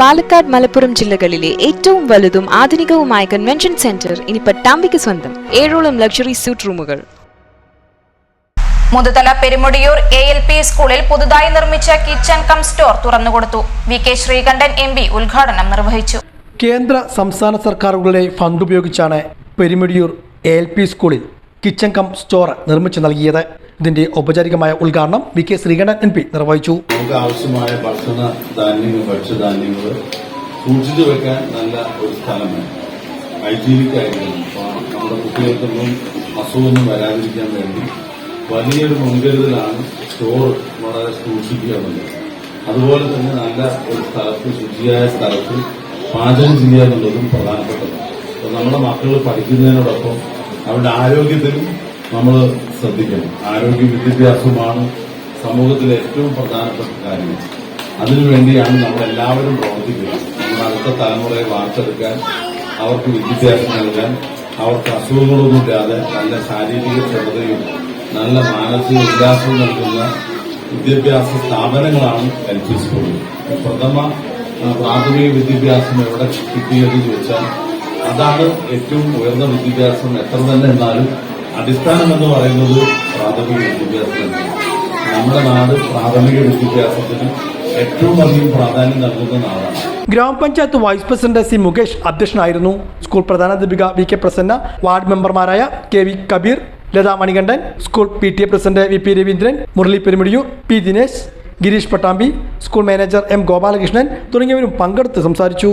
പാലക്കാട് മലപ്പുറം ജില്ലകളിലെ ഏറ്റവും വലുതും ആധുനികവുമായ കൺവെൻഷൻ സെന്റർ ഇനി പട്ടാമ്പിക്ക് സ്വന്തം. ഏഴോളം ലക്ഷറി സ്യൂട്ട് റൂമുകൾ. Muthuthala Perumudiyoor A L P സ്കൂളിൽ പുതുതായി നിർമ്മിച്ച kitchen cum store തുറന്നുകൊടുത്തു. V K Sreekandan M P ഉദ്ഘാടനം നിർവഹിച്ചു. കേന്ദ്ര സംസ്ഥാന സർക്കാരുകളുടെ ഫണ്ട് ഉപയോഗിച്ചാണ് പെരുമിടിയൂർ എ എൽ പി സ്കൂളിൽ കിച്ചൺ കം സ്റ്റോർ നിർമ്മിച്ചു നൽകിയത്. ഇതിന്റെ ഔപചാരികമായ ഉദ്ഘാടനം V K Sreekandan M P നിർവഹിച്ചു. നമുക്ക് ആവശ്യമായ ഭക്ഷണ ധാന്യങ്ങൾ ഭക്ഷ്യധാന്യങ്ങൾ സൂക്ഷിച്ചു വെക്കാൻ നല്ല ഒരു സ്ഥലമാണ്. ഹൈജീനിക് ആയിരിക്കണം നമ്മുടെ കുട്ടികൾക്കൊന്നും അസുഖമൊന്നും വരാതിരിക്കാൻ വേണ്ടി വലിയൊരു മുൻകരുതലാണ് സ്റ്റോർ വളരെ സൂക്ഷിക്കുക അതുപോലെ തന്നെ നല്ല ഒരു സ്ഥലത്ത് ശുചിയായ സ്ഥലത്ത് പാചകം ചെയ്യുക എന്നുള്ളതും പ്രധാനപ്പെട്ടതാണ്. നമ്മുടെ മക്കൾ പഠിക്കുന്നതിനോടൊപ്പം അവരുടെ ആരോഗ്യത്തിലും നമ്മൾ ശ്രദ്ധിക്കണം. ആരോഗ്യ വിദ്യാഭ്യാസമാണ് സമൂഹത്തിലെ ഏറ്റവും പ്രധാനപ്പെട്ട കാര്യം. അതിനുവേണ്ടിയാണ് നമ്മൾ എല്ലാവരും പ്രവർത്തിക്കുന്നത്. നമ്മുടെ അടുത്ത തലമുറയെ വാർത്തെടുക്കാൻ അവർക്ക് വിദ്യാഭ്യാസം നൽകാൻ അവർക്ക് അസുഖങ്ങളൊന്നുമില്ലാതെ നല്ല ശാരീരിക ക്ഷമതയും നല്ല മാനസിക ഉല്ലാസവും നൽകുന്ന വിദ്യാഭ്യാസ സ്ഥാപനങ്ങളാണ് എൽ പി സ്കൂളിൽ പ്രഥമ പ്രാഥമിക വിദ്യാഭ്യാസം എവിടെ കിട്ടിയെന്ന് ചോദിച്ചാൽ അതാണ് ഏറ്റവും ഉയർന്ന വിദ്യാഭ്യാസം എത്ര തന്നെ എന്നാലും അടിസ്ഥാനം എന്ന് പറയുന്നത് പ്രാഥമിക വിദ്യാഭ്യാസം. നമ്മുടെ നാട് പ്രാഥമിക വിദ്യാഭ്യാസത്തിന് ഏറ്റവും അധികം പ്രാധാന്യം നൽകുന്ന നാടാണ്. ഗ്രാമപഞ്ചായത്ത് വൈസ് പ്രസിഡന്റ് സി മുകേഷ് അധ്യക്ഷനായിരുന്നു. സ്കൂൾ പ്രധാനാധ്യാപിക വി കെ പ്രസന്ന വാർഡ് മെമ്പർമാരായ K V Kabeer Latha Manikandan school P T A president V P Raveendran Murali Perumudiyoor P Dinesh Girish Pattambi school manager M Gopalakrishnan തുടങ്ങിയവരും പങ്കെടുത്ത് സംസാരിച്ചു.